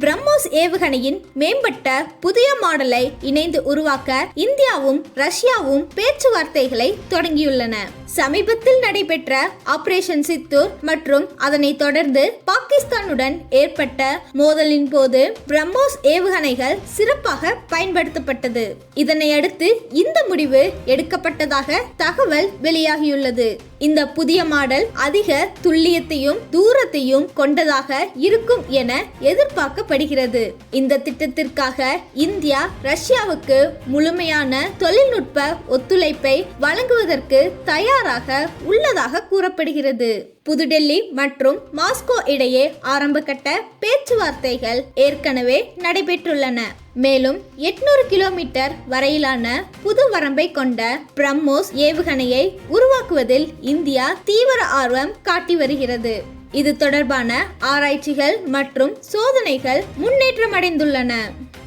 பிரம்மோஸ் ஏவுகணையின் மேம்பட்ட புதிய மாடலை இணைந்து உருவாக்க இந்தியாவும் ரஷ்யாவும் பேச்சுவார்த்தைகளை தொடங்கியுள்ளன. சமீபத்தில் நடைபெற்ற ஆபரேஷன் சித்தூர் மற்றும் அதனைத் தொடர்ந்து பாகிஸ்தானுடன் ஏற்பட்ட மோதலின் போது பிரம்மோஸ் ஏவுகணைகள் சிறப்பாக பயன்படுத்தப்பட்டது. இதனை அடுத்து இந்த முடிவு எடுக்கப்பட்டதாக தகவல் வெளியாகியுள்ளது. இந்த புதிய மாடல் அதிக துல்லியத்தையும் தூரத்தையும் கொண்டதாக இருக்கும் என எதிர்பார்க்கப்படுகிறது. இந்த திட்டத்திற்காக இந்தியா ரஷ்யாவுக்கு முழுமையான தொழில்நுட்ப ஒத்துழைப்பை வழங்குவதற்கு தயாராக உள்ளதாக கூறப்படுகிறது. புதுடெல்லி மற்றும் மாஸ்கோ இடையே ஆரம்பகட்ட பேச்சுவார்த்தைகள் ஏற்கனவே நடைபெற்றுள்ளன. மேலும் எட்நூறு கிலோமீட்டர் வரையிலான புது வரம்பை கொண்ட பிரம்மோஸ் ஏவுகணையை உருவாக்குவதில் இந்தியா தீவிர ஆர்வம் காட்டி வருகிறது. இது தொடர்பான ஆராய்ச்சிகள் மற்றும் சோதனைகள் முன்னேற்றமடைந்துள்ளன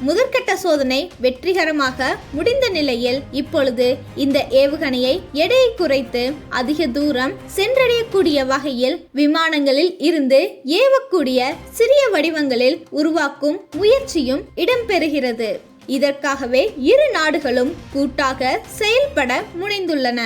முதற்கட்ட சோதனை வெற்றிகரமாக முடிந்த நிலையில் இப்பொழுது இந்த ஏவுகணையை எடையை குறைத்து அதிக தூரம் சென்றடையக்கூடிய வகையில் விமானங்களில் இருந்து ஏவக்கூடிய சிறிய வடிவங்களில் உருவாக்கும் முயற்சியும் இடம்பெறுகிறது. இதற்காகவே இரு நாடுகளும் கூட்டாக செயல்பட முனைந்துள்ளன.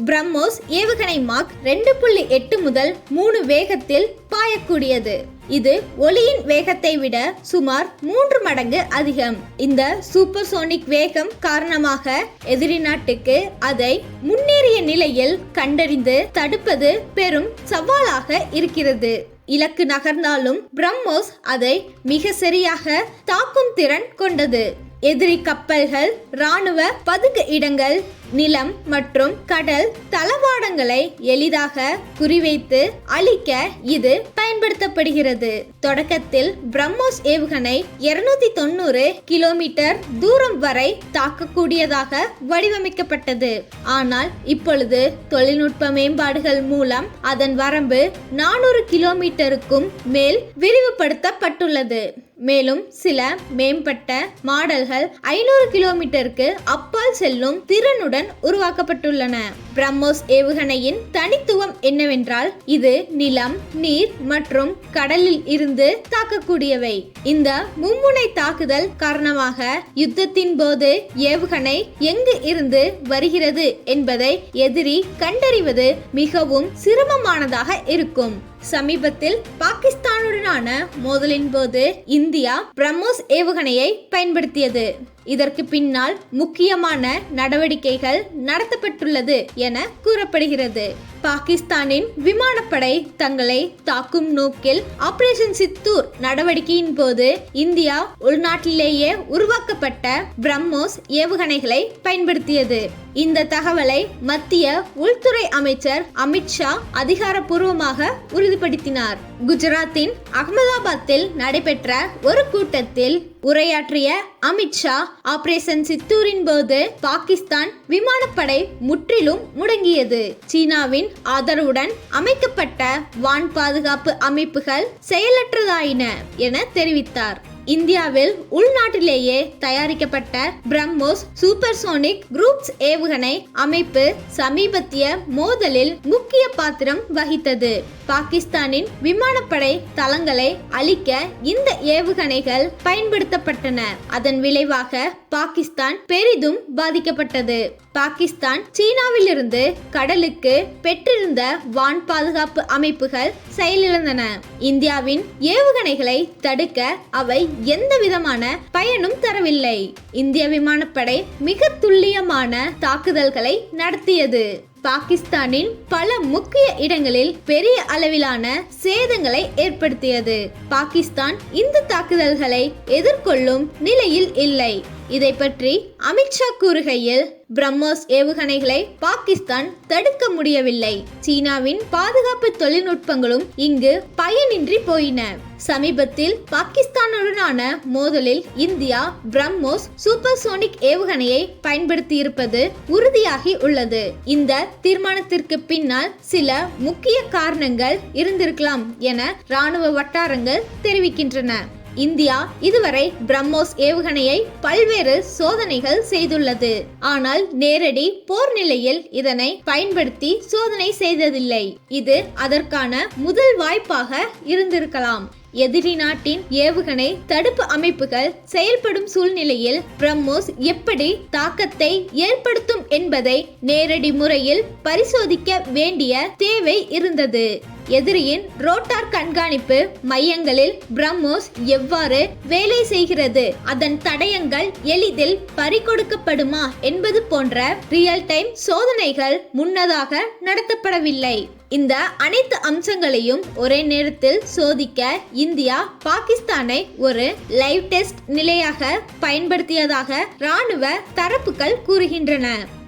பிரம்மோஸ் ஏவுகணை மாக் ரெண்டு புள்ளி எட்டு முதல் மூணு வேகத்தில் பாயக்கூடியது. இது ஒளியின் வேகத்தை விட சுமார் மூன்று மடங்கு அதிகம். இந்த சூப்பர்சோனிக் வேகம் காரணமாக எதிரி நாட்டுக்கு அதை முன்னேறிய நிலையில் கண்டறிந்து தடுப்பது பெரும் சவாலாக இருக்கிறது. இலக்கு நகர்ந்தாலும் பிரம்மோஸ் அதை மிக சரியாக தாக்கும் திறன் கொண்டது. எதிரி கப்பல்கள் ராணுவ பதுக்கு இடங்கள் நிலம் மற்றும் கடல் தளவாடங்களை எளிதாக குறிவைத்து அழிக்க இது பயன்படுத்தப்படுகிறது. தொடக்கத்தில் பிரம்மோஸ் ஏவுகணை இருநூத்தி தொண்ணூறு கிலோமீட்டர் தூரம் வரை தாக்கக்கூடியதாக வடிவமைக்கப்பட்டது. ஆனால் இப்பொழுது தொழில்நுட்ப மேம்பாடுகள் மூலம் அதன் வரம்பு நானூறு கிலோமீட்டருக்கும் மேல் விரிவுபடுத்தப்பட்டுள்ளது. மேலும் சில மேம்பட்ட மாடல்கள் ஐநூறு கிலோமீட்டருக்கு அப்பால் செல்லும் திறனுடன் உருவாக்கப்பட்டுள்ளன. பிரம்மோஸ் ஏவுகணையின் தனித்துவம் என்னவென்றால் இது நிலம் நீர் மற்றும் கடலில் இருந்து தாக்கக்கூடியவை. இந்த மும்முனை தாக்குதல் காரணமாக யுத்தத்தின் போது ஏவுகணை எங்கு இருந்து வருகிறது என்பதை எதிரி கண்டறிவது மிகவும் சிரமமானதாக இருக்கும். சமீபத்தில் பாகிஸ்தானுடனான மோதலின் போது இந்தியா பிரம்மோஸ் ஏவுகணையை பயன்படுத்தியது. இதற்கு பின்னால் முக்கியமான நடவடிக்கைகள் நடத்தப்பட்டுள்ளது என கூறப்படுகிறது. பாகிஸ்தானின் விமானப்படை தங்களை தாக்கும் நோக்கில் ஆபரேஷன் சித்தூர் நடவடிக்கையின் போது இந்தியா உள்நாட்டிலேயே உருவாக்கப்பட்ட பிரம்மோஸ் ஏவுகணைகளை பயன்படுத்தியது. இந்த தகவலை மத்திய உள்துறை அமைச்சர் அமித்ஷா அதிகாரப்பூர்வமாக உறுதிப்படுத்தினார். குஜராத்தின் அகமதாபாத்தில் நடைபெற்ற ஒரு கூட்டத்தில் உரையாற்றிய அமித்ஷா ஆபரேஷன் சித்தூரின் போது பாகிஸ்தான் விமானப்படை முற்றிலும் முடங்கியது. சீனாவின் ஆதரவுடன் அமைக்கப்பட்ட வான் பாதுகாப்பு அமைப்புகள் செயலற்றதாயின என தெரிவித்தார். இந்தியாவில் உள்நாட்டிலேயே தயாரிக்கப்பட்ட பிரம்மோஸ் சூப்பர்சோனிக் குரூப்ஸ் ஏவுகணை அமைப்பு சமீபத்திய மோதலில் முக்கிய பாத்திரம் வகித்தது. பாகிஸ்தானின் விமானப்படை தளங்களை அழிக்க இந்த ஏவுகணைகள் பயன்படுத்தப்பட்டன. அதன் விளைவாக பாகிஸ்தான் பெரிதும் பாதிக்கப்பட்டது. பாகிஸ்தான் சீனாவிலிருந்து கடலுக்கு பெற்றிருந்த வான் பாதுகாப்பு அமைப்புகள் செயலிழந்தன. இந்தியாவின் ஏவுகணைகளை தடுக்க அவை எந்த விதமான பயனும் தரவில்லை. இந்திய விமானப்படை மிக துல்லியமான தாக்குதல்களை நடத்தியது. பாகிஸ்தானின் பல முக்கிய இடங்களில் பெரிய அளவிலான சேதங்களை ஏற்படுத்தியது. பாகிஸ்தான் இந்த தாக்குதல்களை எதிர்கொள்ளும் நிலையில் இல்லை. இதை பற்றி அமித்ஷா கூறுகையில் பிரம்மோஸ் ஏவுகணைகளை பாகிஸ்தான் தடுக்க முடியவில்லை. சீனாவின் பாதுகாப்பு தொழில்நுட்பங்களும் இங்கு பயனின்றி போயின. சமீபத்தில் பாகிஸ்தானுடனான மோதலில் இந்தியா பிரம்மோஸ் சூப்பர்சோனிக் ஏவுகணையை பயன்படுத்தியிருப்பது உறுதியாகி உள்ளது. இந்த தீர்மானத்திற்கு பின்னால் சில முக்கிய காரணங்கள் இருந்திருக்கலாம் என ராணுவ வட்டாரங்கள் தெரிவிக்கின்றன. இந்தியா இதுவரை பிரம்மோஸ் ஏவுகணையை பல்வேறு சோதனைகள் செய்துள்ளது. ஆனால் நேரடி போர் நிலையில் இதனை பயன்படுத்தி சோதனை செய்ததில்லை. இது அதற்கான முதல் வாய்ப்பாக இருந்திருக்கலாம். எதிரி நாட்டின் ஏவுகணை தடுப்பு அமைப்புகள் செயல்படும் சூழ்நிலையில் பிரம்மோஸ் எப்படி தாக்கத்தை ஏற்படுத்தும் என்பதை நேரடி முறையில் பரிசோதிக்க வேண்டிய தேவை இருந்தது. எதிரியின் ரோட்டார் கண்காணிப்பு மையங்களில் பிரம்மோஸ் எவ்வாறு வேலை செய்கிறது? அதன் தடயங்கள் எளிதில் பறிகொடுக்கப்படுமா என்பது போன்ற ரியல் டைம் சோதனைகள் முன்னதாக நடத்தப்படவில்லை. இந்த அனைத்து அம்சங்களையும் ஒரே நேரத்தில் சோதிக்க இந்தியா பாகிஸ்தானை ஒரு லைவ் டெஸ்ட் நிலையாக பயன்படுத்தியதாக ராணுவ தரப்புகள் கூறுகின்றன.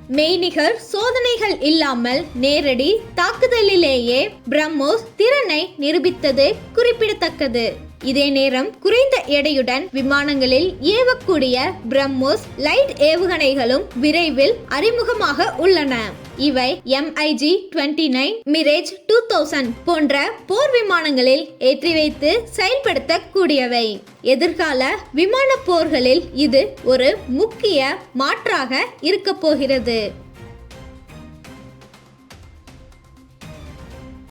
மெய்நிகர் சோதனைகள் இல்லாமல் நேரடி தாக்குதலிலேயே பிரம்மோஸ் திறனை நிரூபித்தது குறிப்பிடத்தக்கது. இதே நேரம் குறைந்த எடையுடன் விமானங்களில் ஏவக்கூடிய பிரம்மோஸ் லைட் ஏவுகணைகளும் விரைவில் அறிமுகமாக உள்ளன. இவை MiG twenty nine Mirage two thousand போன்ற போர் விமானங்களில் ஏற்றி வைத்து செயல்படுத்தக்கூடியவை. எதிர்கால விமான போர்களில் இது ஒரு முக்கிய மாற்றாக இருக்க போகிறது.